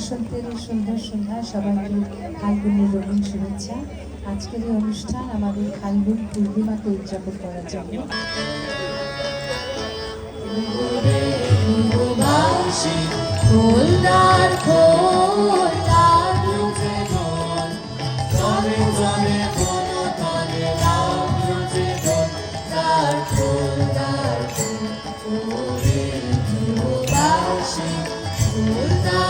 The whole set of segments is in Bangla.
বসন্তের সুন্দর সন্ধ্যা সবাইকে ফাল্গুনের রঙিন শুভেচ্ছা। আজকের এই অনুষ্ঠান আমাদের ফাল্গুন পূর্ণিমাকে উদযাপন করার জন্য। Oh, ফুলদার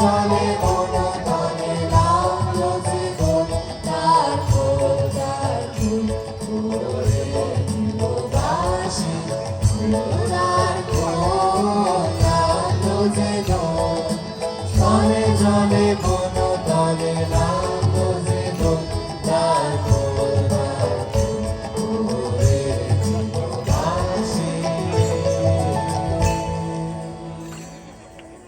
জলে মনে